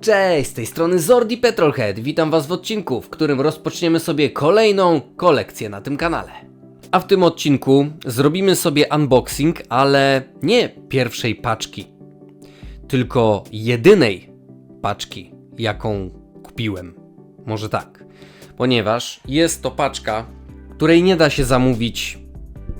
Cześć, z tej strony Zordi Petrolhead. Witam Was w odcinku, w którym rozpoczniemy sobie kolejną kolekcję na tym kanale. A w tym odcinku zrobimy sobie unboxing, ale nie pierwszej paczki, tylko jedynej paczki, jaką kupiłem. Może tak, ponieważ jest to paczka, której nie da się zamówić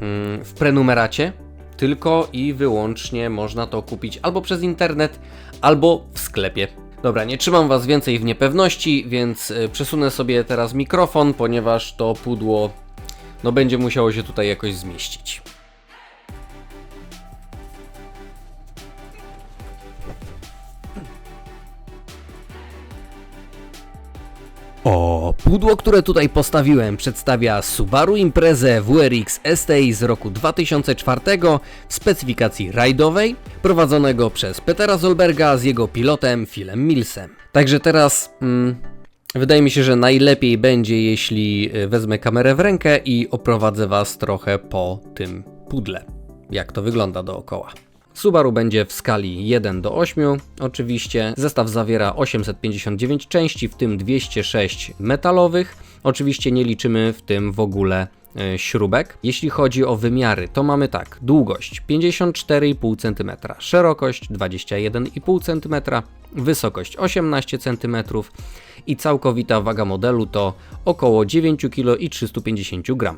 mm, w prenumeracie, tylko i wyłącznie można to kupić albo przez internet, albo w sklepie. Dobra, nie trzymam Was więcej w niepewności, więc y, przesunę sobie teraz mikrofon, ponieważ to pudło no będzie musiało się tutaj jakoś zmieścić. O, pudło, które tutaj postawiłem, przedstawia Subaru Imprezę WRX ST z roku 2004 w specyfikacji rajdowej, prowadzonego przez Petera Zolberga z jego pilotem Philem Millsem. Także teraz mm, wydaje mi się, że najlepiej będzie, jeśli y, wezmę kamerę w rękę i oprowadzę Was trochę po tym pudle, jak to wygląda dookoła. Subaru będzie w skali 1 do 8. Oczywiście zestaw zawiera 859 części, w tym 206 metalowych. Oczywiście nie liczymy w tym w ogóle e, śrubek. Jeśli chodzi o wymiary, to mamy tak: długość 54,5 cm, szerokość 21,5 cm, wysokość 18 cm i całkowita waga modelu to około 9 kg i 350 g.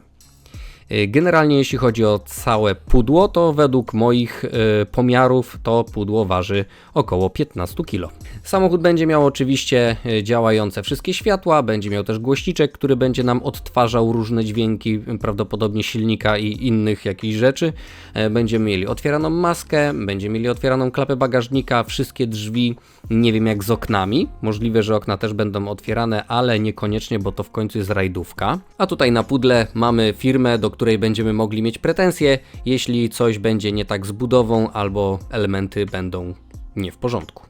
Y, Generalnie jeśli chodzi o całe pudło, to według moich y, pomiarów to pudło waży około 15 kg. Samochód będzie miał oczywiście y, działające wszystkie światła, będzie miał też głośniczek, który będzie nam odtwarzał różne dźwięki, prawdopodobnie silnika i innych jakichś rzeczy. E, Będziemy mieli otwieraną maskę, będziemy mieli otwieraną klapę bagażnika, wszystkie drzwi, nie wiem jak z oknami. Możliwe, że okna też będą otwierane, ale niekoniecznie, bo to w końcu jest rajdówka. A tutaj na pudle mamy firmę, do której będziemy mogli mieć pretensje, jeśli coś będzie nie tak z budową albo elementy będą nie w porządku.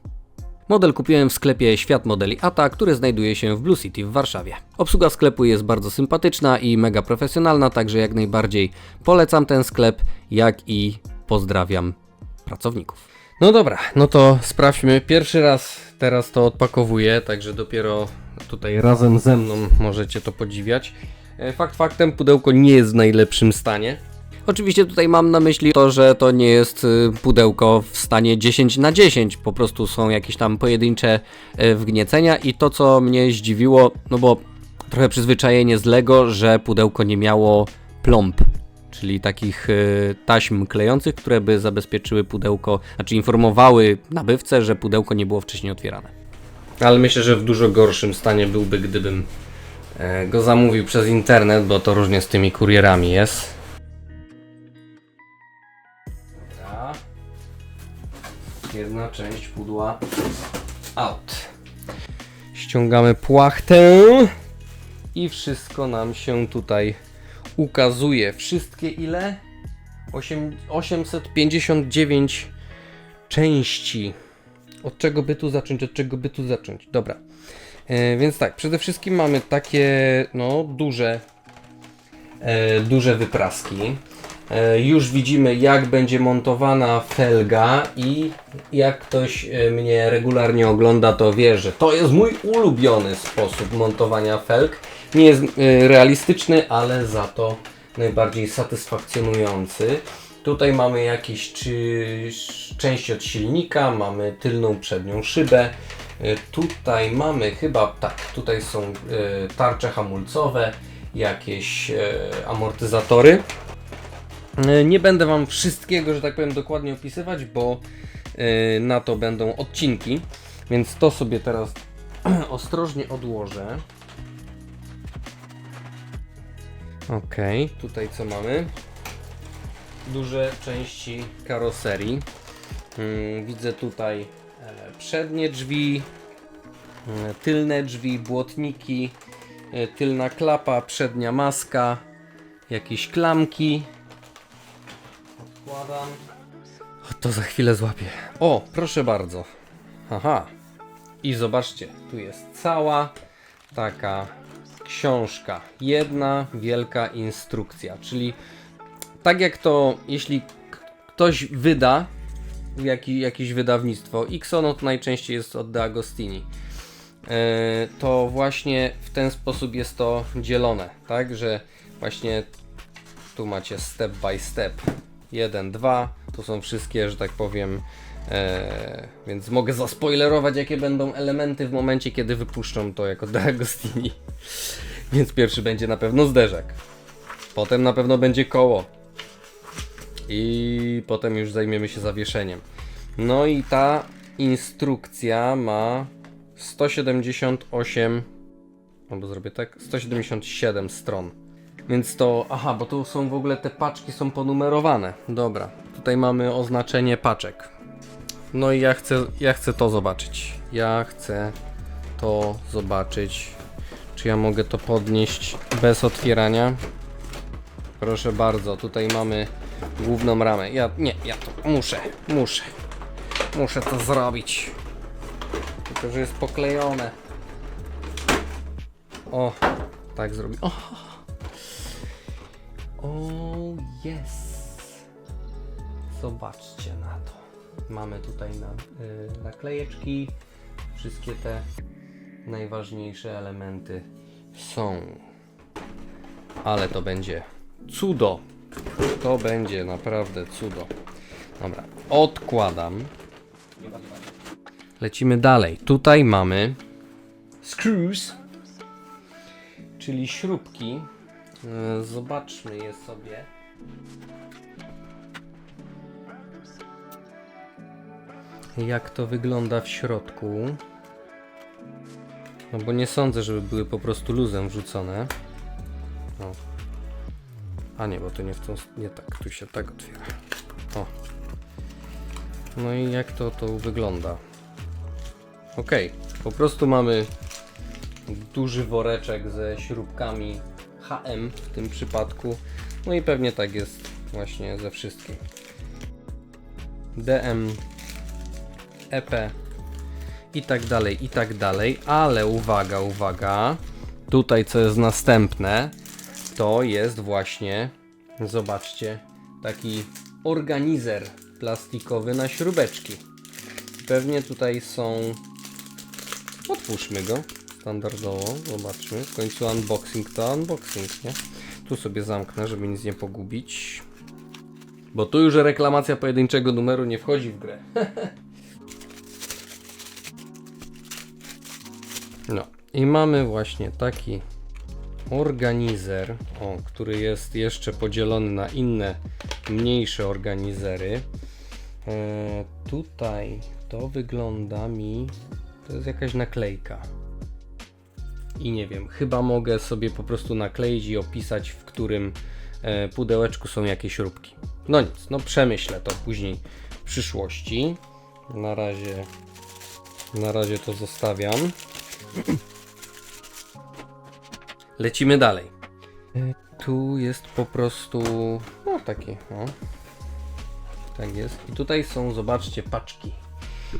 Model kupiłem w sklepie Świat Modeli ATA, który znajduje się w Blue City w Warszawie. Obsługa sklepu jest bardzo sympatyczna i mega profesjonalna, także jak najbardziej polecam ten sklep, jak i pozdrawiam pracowników. No dobra, no to sprawdźmy. Pierwszy raz teraz to odpakowuję, także dopiero tutaj razem ze mną możecie to podziwiać. E, Fakt faktem, pudełko nie jest w najlepszym stanie. Oczywiście tutaj mam na myśli to, że to nie jest y, pudełko w stanie 10 na 10, po prostu są jakieś tam pojedyncze y, wgniecenia i to co mnie zdziwiło, no bo trochę przyzwyczajenie z Lego, że pudełko nie miało plomb, czyli takich y, taśm klejących, które by zabezpieczyły pudełko, znaczy informowały nabywcę, że pudełko nie było wcześniej otwierane. Ale myślę, że w dużo gorszym stanie byłby, gdybym e, go zamówił przez internet, bo to różnie z tymi kurierami jest. Dobra. Jedna część pudła out. Ściągamy płachtę i wszystko nam się tutaj ukazuje. Wszystkie ile? Osiem- 859 części. Od czego by tu zacząć? Od czego by tu zacząć? Dobra. E, więc tak, przede wszystkim mamy takie no duże e, duże wypraski. E, Już widzimy, jak będzie montowana felga, i jak ktoś e, mnie regularnie ogląda, to wie, że to jest mój ulubiony sposób montowania felg. Nie jest e, realistyczny, ale za to najbardziej satysfakcjonujący. Tutaj mamy jakieś czy, części od silnika, mamy tylną, przednią szybę. E, Tutaj mamy chyba, tak, tutaj są e, tarcze hamulcowe, jakieś e, amortyzatory. Nie będę Wam wszystkiego, że tak powiem, dokładnie opisywać, bo na to będą odcinki, więc to sobie teraz ostrożnie odłożę. Ok, tutaj co mamy? Duże części karoserii. Mm, Widzę tutaj przednie drzwi, tylne drzwi, błotniki, e, tylna klapa, przednia maska, jakieś klamki. Odkładam. O, to za chwilę złapię. O, proszę bardzo. Aha. I zobaczcie, tu jest cała taka książka. Jedna wielka instrukcja, czyli tak jak to, jeśli ktoś wyda jaki, jakieś wydawnictwo. Xonot najczęściej jest od De Agostini. E, to właśnie w ten sposób jest to dzielone, tak, że właśnie tu macie step by step 1, 2, to są wszystkie, że tak powiem, e, więc mogę zaspoilerować jakie będą elementy w momencie, kiedy wypuszczą to jako De Agostini. Więc pierwszy będzie na pewno zderzak, potem na pewno będzie koło i potem już zajmiemy się zawieszeniem. No i ta instrukcja ma 178 albo zrobię tak 177 stron. Więc to, aha, bo tu są w ogóle te paczki są ponumerowane. Dobra, tutaj mamy oznaczenie paczek. No i ja chcę, ja chcę to zobaczyć. Ja chcę to zobaczyć. Czy ja mogę to podnieść bez otwierania? Proszę bardzo, tutaj mamy główną ramę. Ja, nie, ja to muszę, muszę. Muszę to zrobić. Tylko, że jest poklejone. O, tak zrobi. O, o jest. Zobaczcie na to. Mamy tutaj na, y, naklejeczki. Wszystkie te najważniejsze elementy są. Ale to będzie cudo. To będzie naprawdę cudo. Dobra, odkładam. Lecimy dalej. Tutaj mamy screws, czyli śrubki. E, Zobaczmy je sobie. Jak to wygląda w środku. No bo nie sądzę, żeby były po prostu luzem wrzucone. O. A nie, bo to nie w tą... Nie tak, tu się tak otwiera. O. No i jak to to wygląda? Ok, po prostu mamy duży woreczek ze śrubkami HM w tym przypadku. No i pewnie tak jest właśnie ze wszystkim. DM, EP i tak dalej, i tak dalej, ale uwaga, uwaga. Tutaj co jest następne, to jest właśnie, zobaczcie, taki organizer plastikowy na śrubeczki. Pewnie tutaj są. Otwórzmy go standardowo, zobaczmy. W końcu unboxing to unboxing, nie? Tu sobie zamknę, żeby nic nie pogubić. Bo tu już reklamacja pojedynczego numeru nie wchodzi w grę. No i mamy właśnie taki organizer, o, który jest jeszcze podzielony na inne mniejsze organizery. E, tutaj to wygląda mi. To jest jakaś naklejka. I nie wiem, chyba mogę sobie po prostu nakleić i opisać, w którym e, pudełeczku są jakieś śrubki. No nic, no przemyślę to później w przyszłości. Na razie, na razie to zostawiam. Lecimy dalej. Tu jest po prostu. No taki, o. Tak jest. I tutaj są, zobaczcie, paczki.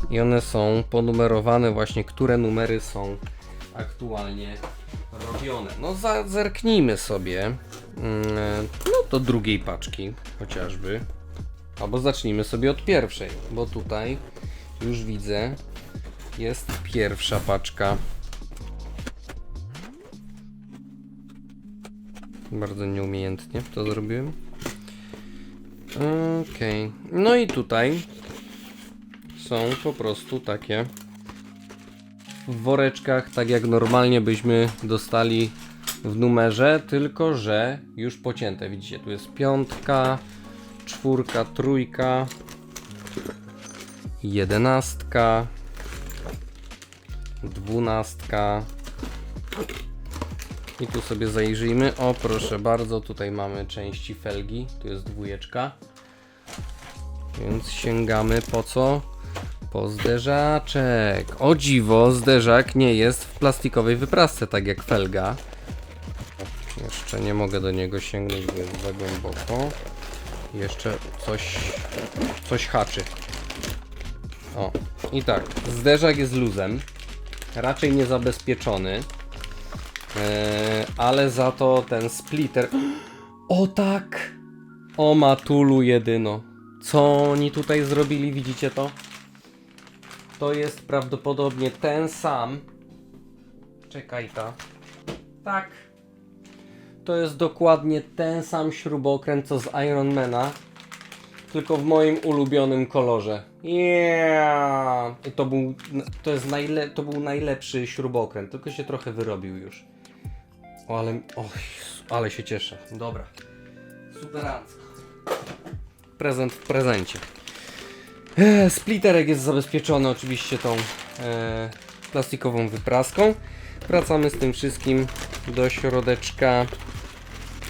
I one są ponumerowane właśnie, które numery są aktualnie robione. No zerknijmy sobie mm, no do drugiej paczki chociażby. Albo zacznijmy sobie od pierwszej, bo tutaj już widzę jest pierwsza paczka. Bardzo nieumiejętnie to zrobiłem. Okej. No i tutaj są po prostu takie w woreczkach, tak jak normalnie byśmy dostali w numerze, tylko że już pocięte. Widzicie, tu jest piątka, czwórka, trójka, jedenastka, dwunastka. I tu sobie zajrzyjmy. O, proszę bardzo, tutaj mamy części felgi. Tu jest dwójeczka. Więc sięgamy po co? Po zderzaczek. O dziwo, zderzak nie jest w plastikowej wyprasce, tak jak felga. Jeszcze nie mogę do niego sięgnąć, bo jest za głęboko. Jeszcze coś, coś haczy. O, i tak, zderzak jest luzem. Raczej niezabezpieczony. Eee, ale za to ten splitter. O tak! O matulu jedyno. Co oni tutaj zrobili, widzicie to? To jest prawdopodobnie ten sam. Czekaj ta. Tak. To jest dokładnie ten sam śrubokręt co z Ironmana. Tylko w moim ulubionym kolorze. Yeah! I to był, to jest najle, to był najlepszy śrubokręt, tylko się trochę wyrobił już. O, ale, o, ale się cieszę. Dobra. Superancko. Prezent w prezencie. E, splitterek jest zabezpieczony oczywiście tą e, plastikową wypraską. Wracamy z tym wszystkim do środeczka.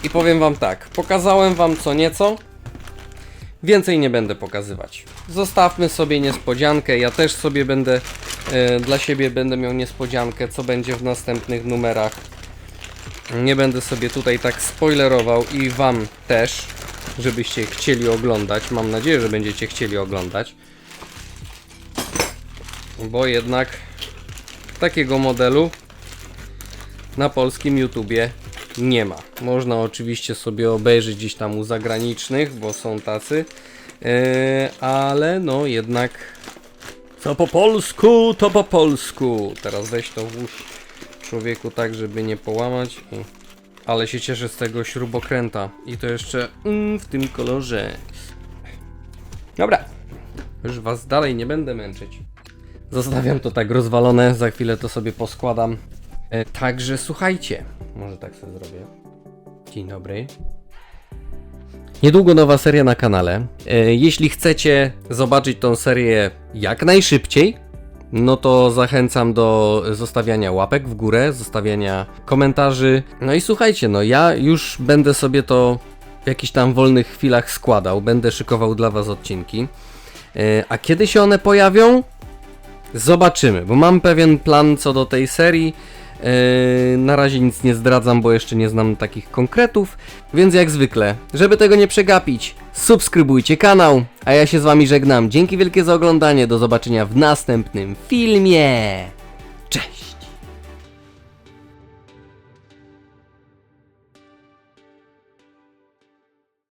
I powiem wam tak, pokazałem wam co nieco. Więcej nie będę pokazywać. Zostawmy sobie niespodziankę. Ja też sobie będę e, dla siebie będę miał niespodziankę, co będzie w następnych numerach. Nie będę sobie tutaj tak spoilerował i wam też, żebyście chcieli oglądać. Mam nadzieję, że będziecie chcieli oglądać. Bo jednak takiego modelu na polskim YouTubie nie ma. Można oczywiście sobie obejrzeć gdzieś tam u zagranicznych, bo są tacy, Yy, ale no jednak co po polsku, to po polsku. Teraz weź to włóż człowieku tak, żeby nie połamać. I... Ale się cieszę z tego śrubokręta. I to jeszcze mm, w tym kolorze. Dobra. Już was dalej nie będę męczyć. Zostawiam to tak rozwalone, za chwilę to sobie poskładam. E, także słuchajcie, może tak sobie zrobię. Dzień dobry. Niedługo nowa seria na kanale. E, jeśli chcecie zobaczyć tą serię jak najszybciej, no to zachęcam do zostawiania łapek w górę, zostawiania komentarzy. No i słuchajcie, no ja już będę sobie to w jakichś tam wolnych chwilach składał, będę szykował dla Was odcinki. E, A kiedy się one pojawią? Zobaczymy, bo mam pewien plan co do tej serii. Yy, na razie nic nie zdradzam, bo jeszcze nie znam takich konkretów. Więc jak zwykle, żeby tego nie przegapić, subskrybujcie kanał. A ja się z wami żegnam. Dzięki wielkie za oglądanie. Do zobaczenia w następnym filmie. Cześć!